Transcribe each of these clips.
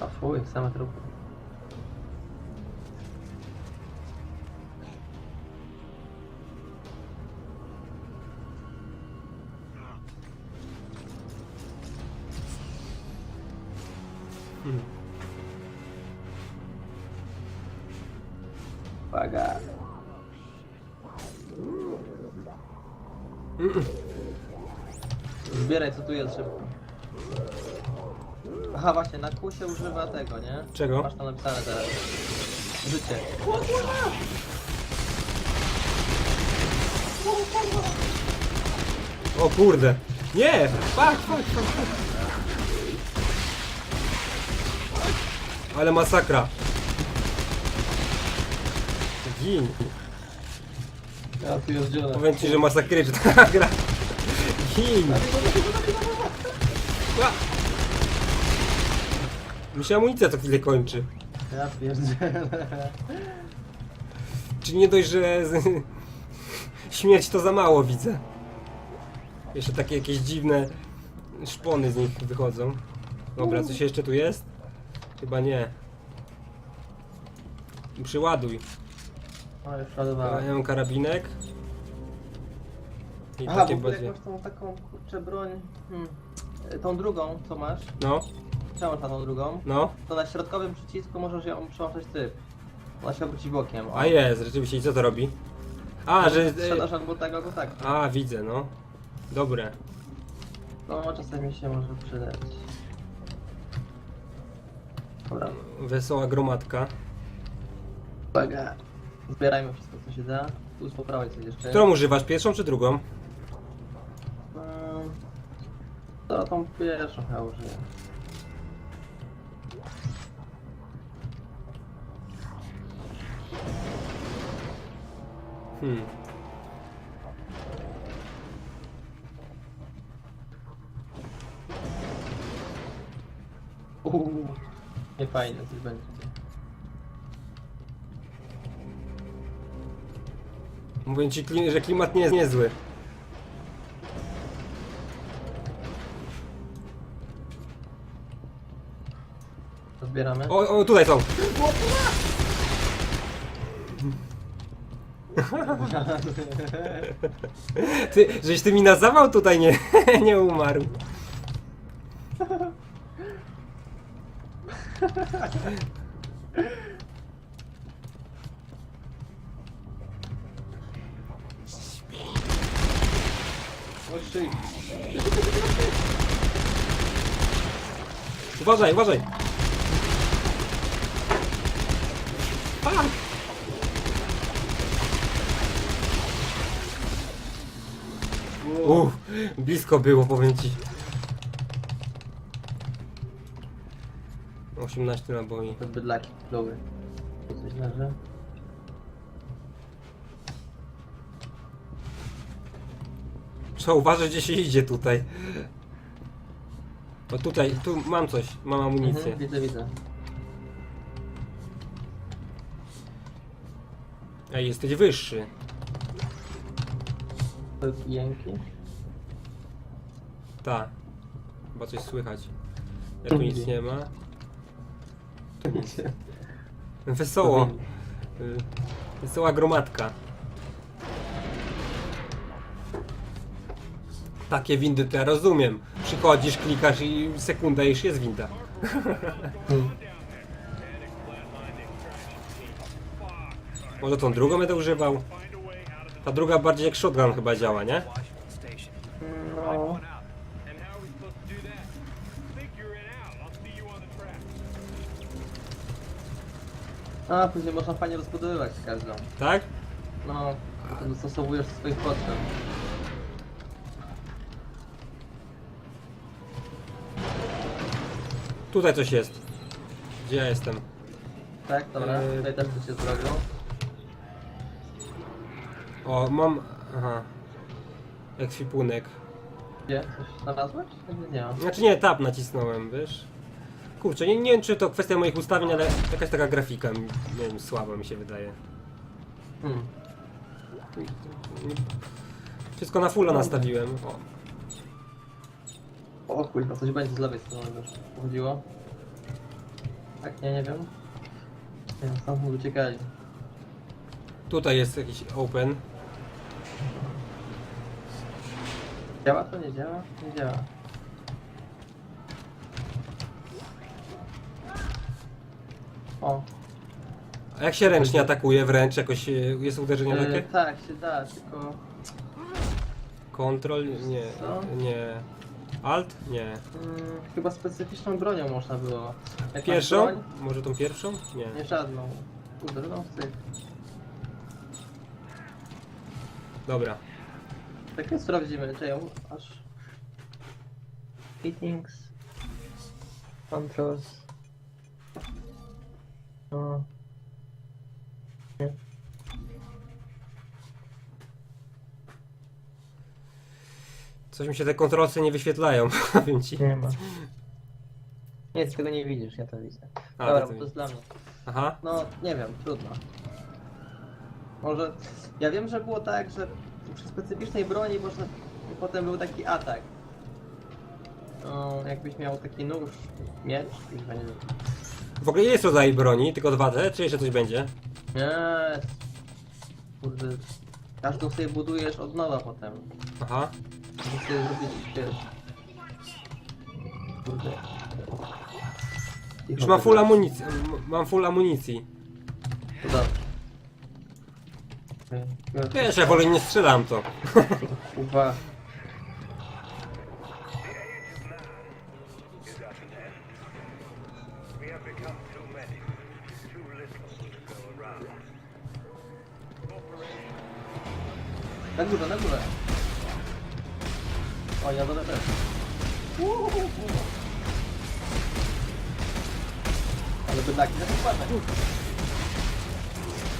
A fuj, same trupy. Hmm. Uwaga. Zbieraj co tu jest szybko. Aha właśnie, na kół się używa tego, nie? Czego? Masz tam napisane teraz. Życie. O kurde! Nie! Fuck, fuck, fuck, fuck. Ale masakra! Gin! Ja tu już dzielę. Powiem ci, że masakryczna gra. Gin! Mi się amunicja co chwilę kończy. Ja pierdzielę. Czy nie dość, że z... śmierć to za mało widzę. Jeszcze takie jakieś dziwne szpony z nich wychodzą. Dobra, coś jeszcze tu jest? Chyba nie. Przyładuj. O, już Ja ładowałem. mam karabinek. I Aha, takie w ogóle bazie. tą taką kurczę broń. Hmm. Tą drugą, co masz? No, Przełącz na tą drugą. no. To na środkowym przycisku możesz ją przełączać typ. Ona się obróci bokiem. O. A jest, rzeczywiście. I co to robi? A, że... Strzelasz albo tak, albo tak. A, widzę, no. Dobre. No, czasami się może przydać. Dobra. Wesoła gromadka. Uwaga. Zbierajmy wszystko, co się da. Tu po prawej coś jeszcze. Którą używasz? Pierwszą czy drugą? Um, to tą pierwszą chyba użyję. Hmm. Uuu, nie fajne coś będzie. Mówię ci, kli- że klimat nie jest niezły. Zbieramy. O, o, tutaj są. Ty, żeś ty mi na zawał tutaj nie, nie umarł. Uważaj, uważaj. Fuck. Uff, blisko było, powiem ci. 18 naboi. To bydlaki pluły. Tu coś leży. Trzeba uważać, gdzie się idzie tutaj. O tutaj, tu mam coś, mam amunicję. Mhm, widzę, widzę. Ej, jesteś wyższy. To jęki. Ta. Chyba coś słychać. Ja tu nic nie ma. Wesoło. Y, Wesoła gromadka. Takie windy to ja rozumiem. Przychodzisz, klikasz i sekunda już jest winda. Może tą drugą będę używał? Ta druga bardziej jak shotgun chyba działa, nie? No. A, później można fajnie rozbudowywać każdą. Tak? No, to dostosowujesz do swoich potrzeb. Tutaj coś jest. Gdzie ja jestem? Tak, dobra, Eee, tutaj też coś się zrobił. O, mam... Aha. Ekwipunek. Gdzie? Coś znalazłeś? Nie, nie mam. Znaczy nie, tab nacisnąłem, wiesz? Kurczę, nie, nie wiem czy to kwestia moich ustawień, ale jakaś taka grafika, nie wiem, słaba mi się wydaje. Hmm. Wszystko na fulla nastawiłem. O, O kurwa, coś będzie z lewej strony już pochodziło. Tak, nie, nie wiem. Nie wiem, stamtąd uciekali. Tutaj jest jakiś open. Działa to? Nie działa? Nie działa. O, A jak się ręcznie atakuje wręcz? Jakoś e, jest uderzenie e, takie? tak, się da, tylko Kontrol? Nie. Co? Nie. Alt? Nie. mm, chyba specyficzną bronią można było. Jak masz Pierwszą? broń, Może tą pierwszą? Nie. Nie żadną. No w tych. Dobra. Tak więc sprawdzimy, czy ją aż... Fittings... Controls... O... Nie. Coś mi się te kontrolce nie wyświetlają, powiem ci. Nie ma. Nie, ty tego nie widzisz, ja to widzę. A, Dobra, to bo to jest dla mnie. Aha. No, nie wiem, trudno. Może... Ja wiem, że było tak, że przy specyficznej broni można... Potem był taki atak. No, jakbyś miał taki nóż, miecz, już nie wiem. W ogóle ile jest rodzaj broni? Tylko dwa te? Czy jeszcze coś będzie? Nie. Kurde. Każdą sobie budujesz od nowa potem. Aha. Musisz sobie zrobić, wiesz... Kurde. Już mam full amunicji. m- Mam full amunicji. To dobrze. Okej. Wiesz, ja wolę nie strzelam to. Uwa. O, ja dole też. Ale bydlaki na wykładne.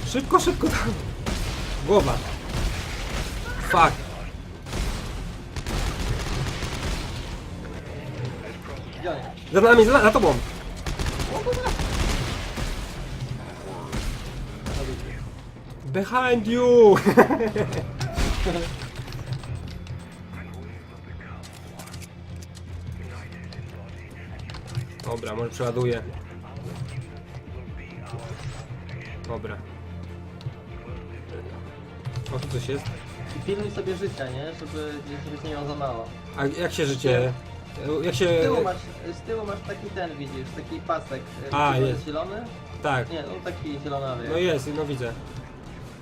Szybko, szybko tam. Głowa. Fuck. Za nami, za, za tobą. Behind you! Dobra, może przeładuję. Dobra. O, tu coś jest. I pilnuj sobie życia, nie? Żeby, żeby nie miał za mało. A jak się życie... Jak Z się... tyłu masz, z tyłu masz taki ten, widzisz, taki pasek. y, A, jest. zielony? Tak. Nie, no taki zielonawy. No jest, no widzę.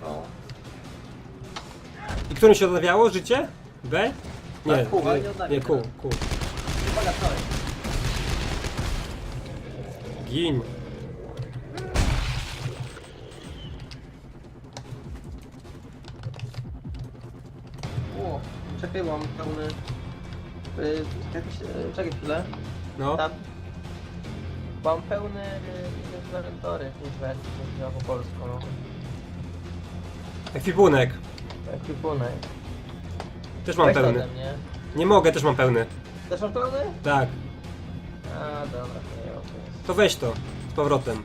O. I którym się odnawiało życie? B? Nie, Tak, kół, nie nie, kół, kół. Gin. O, czekaj, mam pełny... Y, jakiś, y, czekaj chwilę. No. Tam. Mam pełny y, inwentory, jak to się nazywa po polsku, no. Ekwipunek. Ekwipunek. Też mam Weź pełny. ode mnie. Nie mogę, też mam pełny. Też masz pełny? Tak. A, dobra, to weź to. Z powrotem.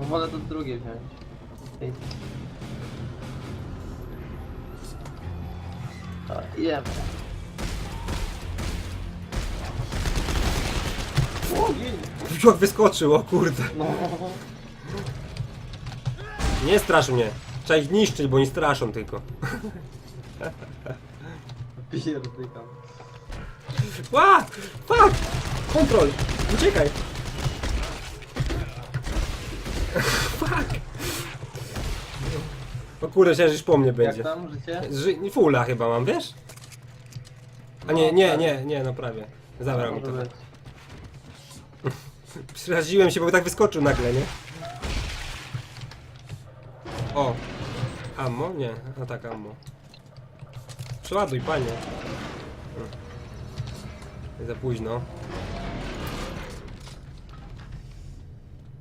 No wolę to drugie wziąć. Okej. Dobra. Ogień! Jak wyskoczył, o kurde. No. Nie strasz mnie. Trzeba ich niszczyć, bo oni straszą tylko. Pierdykam. Ła! Fuck! Kontrol! Uciekaj! Fuck! O kurde, myślałem, że już po mnie Jak będzie. tam życie? Ży... Fulla chyba mam, wiesz? A nie, nie, nie, nie, no prawie. Zabrał mi to. Może być. Przeraziłem się, bo tak wyskoczył nagle, nie? O! Ammo? Nie, a tak ammo. Przeładuj, panie. Za późno.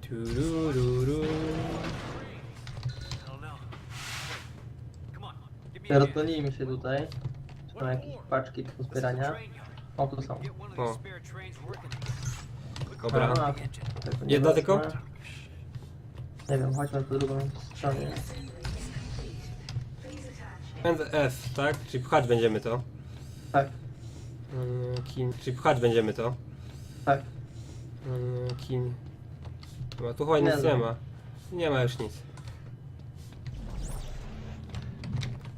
Turururu. Rozpęlimy się tutaj. Czy są jakieś paczki do zbierania? O, tu są. O, dobra. A, tego nie Jedna wezmę. tylko? Nie wiem, chodźmy po drugą stronę. And F, tak? Czyli pchać będziemy to. Tak. Yy, kin- Czyli pchać będziemy to. Tak. Yy, kin. Chyba tu chyba nic Nie nie no. ma. Nie ma już nic.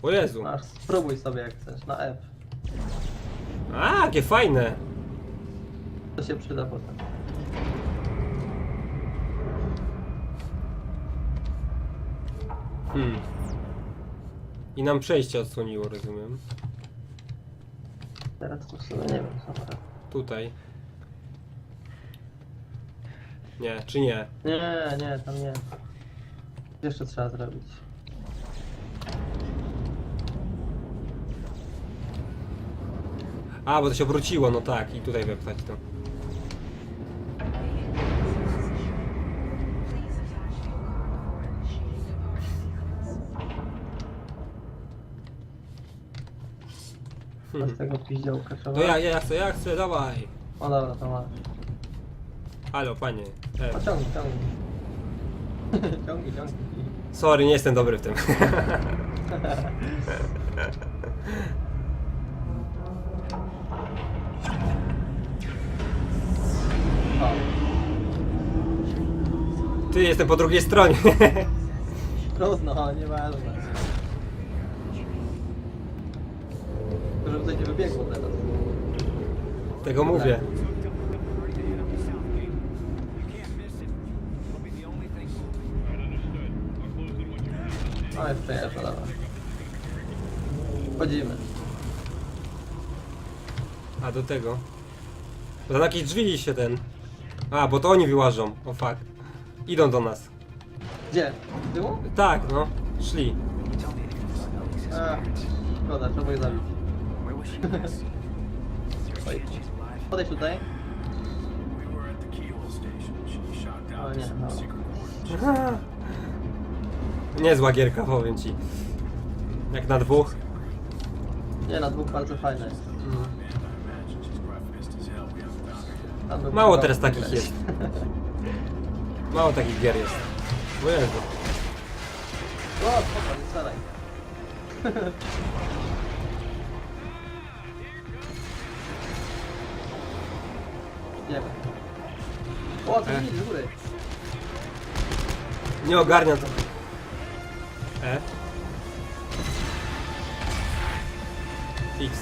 O Jezu. Masz, spróbuj sobie jak chcesz, na F. A, jakie fajne. To się przyda potem. Hmm. I nam przejście odsłoniło, rozumiem. Teraz w sumie nie wiem co. Tutaj. Nie, czy nie? Nie, nie, tam nie. Jeszcze trzeba zrobić. A, bo to się obróciło, no tak, i tutaj wepchać to. Tego piździołka trzeba. No ja, ja chcę, ja chcę, dawaj. O dobra, to masz. Halo, panie. E, O, ciągnij, ciągnij. ciągnij, ciągnij. sorry, nie jestem dobry w tym. O, Ty, jestem po drugiej stronie. trudno, nieważne. Coś nie wybiegło teraz. Tego mówię. Jeszcze jeszcze, dobra. Wchodzimy. A, do tego. Na jakieś drzwi się ten... A, bo to oni wyłażą. O fuck. Idą do nas. Gdzie? Tyłu? Tak, no. Szli. A, szkoda, trzeba je zabić. Podejdź tutaj. O nie, no. Niezła gierka, powiem ci. Jak na dwóch. Nie, na dwóch bardzo fajne jest. Tam Mało teraz takich jest. Mało takich gier jest. O Jezu. O, spoko, nie strzelaj. Idziemy. O, co E. widzisz z góry? Nie ogarnia to. E? X.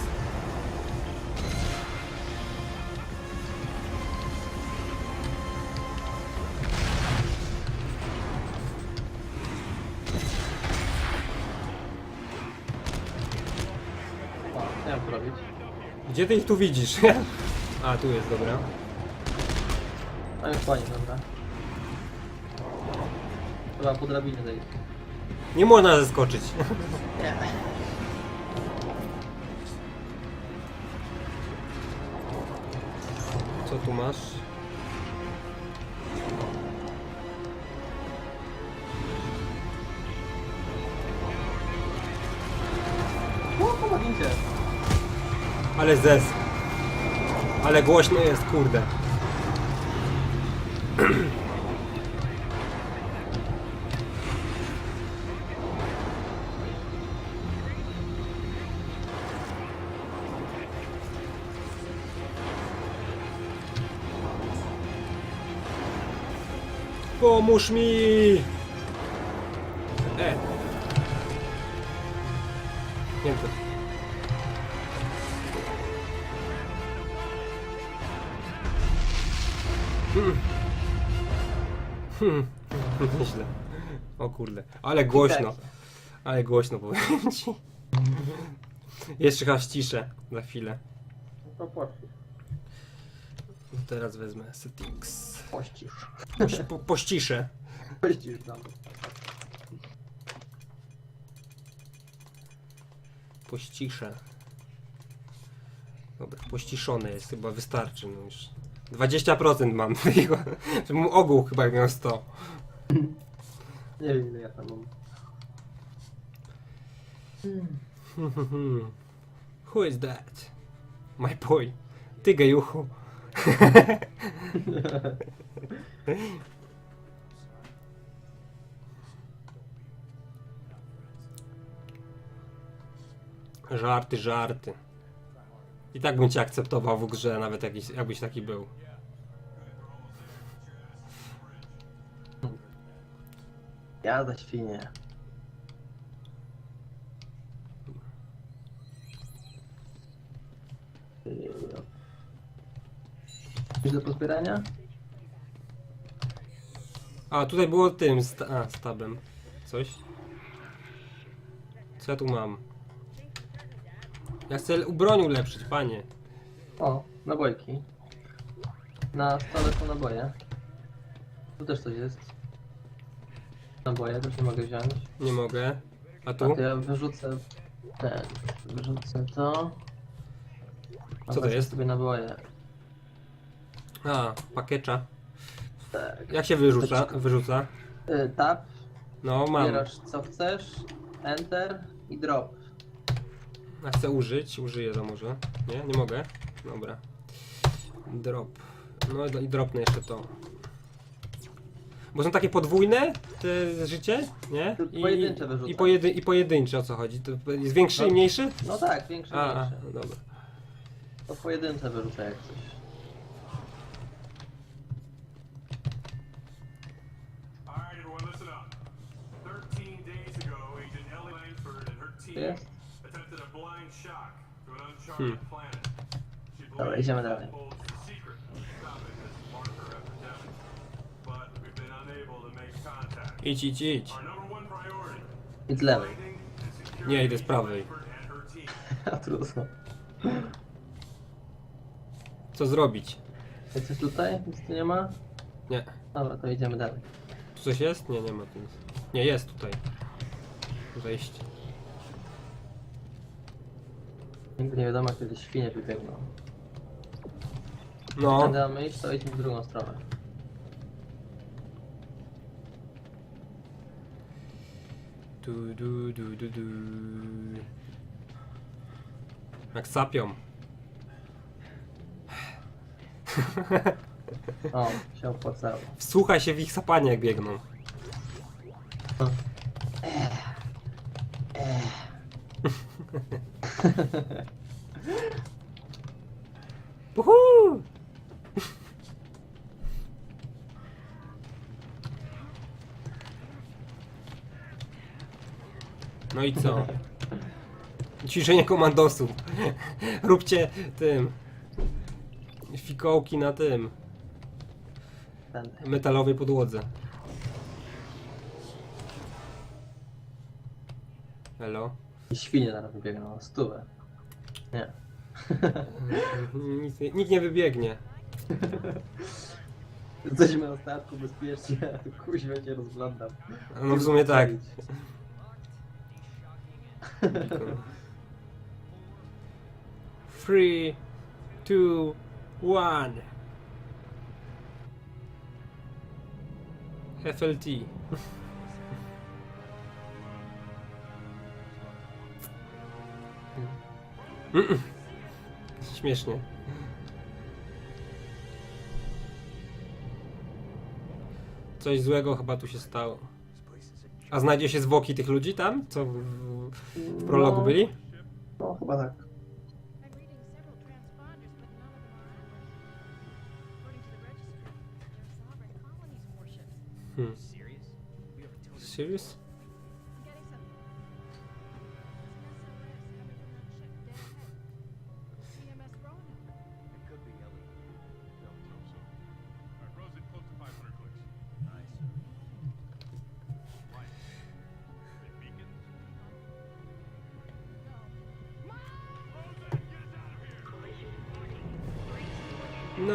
O, nie wiem co robić. Gdzie ty ich tu widzisz? A, tu jest, dobra. A już fajnie, dobra. Trzeba po drabinie zejść. Nie można zeskoczyć. Nie. Co tu masz? O, pomagajcie. Ale zes. Ale głośno jest, kurde. Pomóż mi! E. Nie Hmm. Źle. O kurde. Ale głośno. Ale głośno powiem ci. Jeszcze chyba ściszę za chwilę. To poszli. Teraz wezmę settings. Pościsz. Poś, po, pościszę. Pościsz tam. Pościszę. Dobra, pościszone jest, chyba wystarczy. No już. 20% mam tego. Żebym ogół chyba miał 100. Nie wiem ile ja tam mam. Who is that? My boy. Ty gejuchu. żarty, żarty. I tak bym cię akceptował w grze, nawet jakiś, jakbyś taki był. Jada świnie. Coś do pozbierania? A, tutaj było tym, sta a, stabem. Coś? Co ja tu mam? Ja chcę broń ulepszyć, panie. O, nabojki. Na stole są naboje. Tu też coś jest. Naboje też nie mogę wziąć. Nie mogę. A A tu? to ja wyrzucę ten. Wyrzucę to. A Co to jest? sobie naboje. A, pakiecza. Tak. Jak się wyrzuca? Wyrzuca? Y, Tab, No, mam. wybierasz co chcesz, Enter i drop. A chcę użyć, użyję to może. Nie, nie mogę. Dobra. Drop. No i i dropnę jeszcze to. Bo są takie podwójne te życie, nie? Tu pojedyncze wyrzucam. i, pojedy, I pojedyncze o co chodzi? To jest większy i No. mniejszy? No tak, większe, A, a, mniejsze. no dobra. To pojedyncze wyrzucę jak coś. Unable to make contact. Idź, idź, idź. Our number one priority I z lewej. Nie, idę z prawej. A trudno. Co zrobić? Jest coś tutaj? Nic tu nie ma? Nie. Dobra, to idziemy dalej. Tu coś jest? Nie, nie ma tu nic. Nie, jest tutaj. Wejście. Nigdy nie wiadomo, kiedy świnie wybiegną. No. Będę mamy iść, to idźmy w drugą stronę. Du, du, du, du, du. Jak sapią. O, się opłacało. Wsłuchaj się w ich sapanie jak biegną. Uhu! No i co? Ćwiczenie komandosów. Róbcie tym. Fikołki na tym. Metalowej podłodze. Hello? I świnie zaraz wybiegną, stówę. Nie. Nic, nie- nikt nie wybiegnie. Jesteśmy na statku bezpiecznie, a tu kuźwa cię rozglądam. No w sumie tak. Three, two, one. FLT. Śmiesznie. Coś złego chyba tu się stało. A znajdzie się zwłoki tych ludzi tam, co w, w, w prologu No. byli? No, chyba tak. I'm reading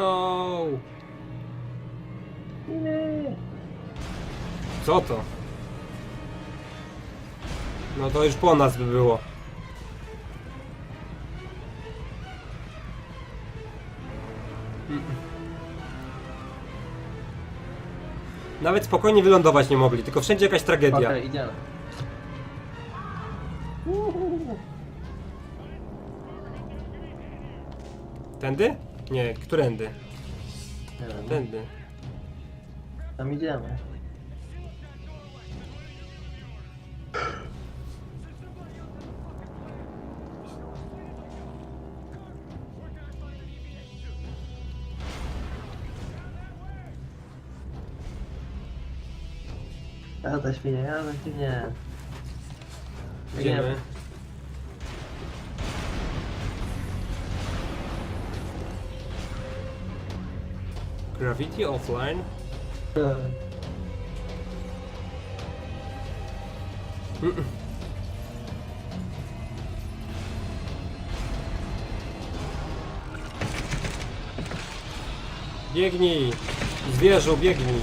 No. Co to? No to już po nas by było. Nawet spokojnie wylądować nie mogli, tylko wszędzie jakaś tragedia. Okej, idziemy. Tędy? Nie, którędy? Nie wiem, Tędy. tam idziemy. Jazda świnie, jazda świnie. Idziemy. Gravity offline. Mm. Biegnij! Zwierzu, biegnij!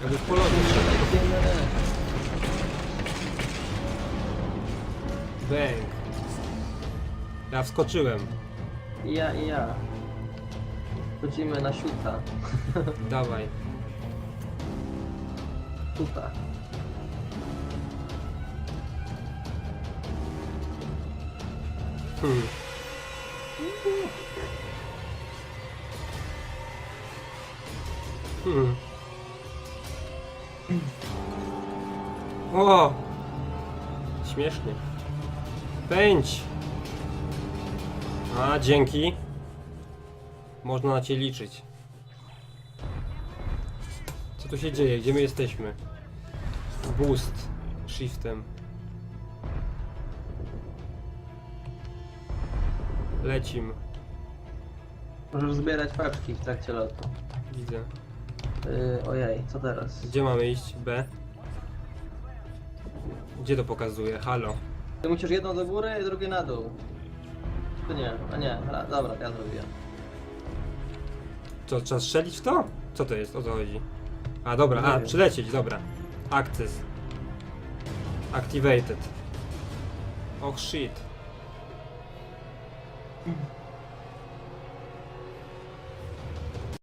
Jakby w polowie strzelał. Ja wskoczyłem. I ja, i ja. Chodzimy na siuta. Dawaj. Tuta. Hmm. Hmm. O! Śmiesznie. Pędź! A, dzięki. Można na cię liczyć. Co tu się dzieje? Gdzie my jesteśmy? Boost. Shiftem. Lecim. Możesz zbierać paczki w trakcie lotu. Widzę. Yy, ojej, co teraz? Gdzie mamy iść? B? Gdzie to pokazuje? Halo. Ty musisz jedną do góry, drugie na dół. To nie, a nie, a, dobra, ja zrobiłem. Co, trzeba strzelić w to? Co to jest? O co chodzi? A, dobra, Nie a, wiem. przylecieć, dobra. Access. Activated. Och shit.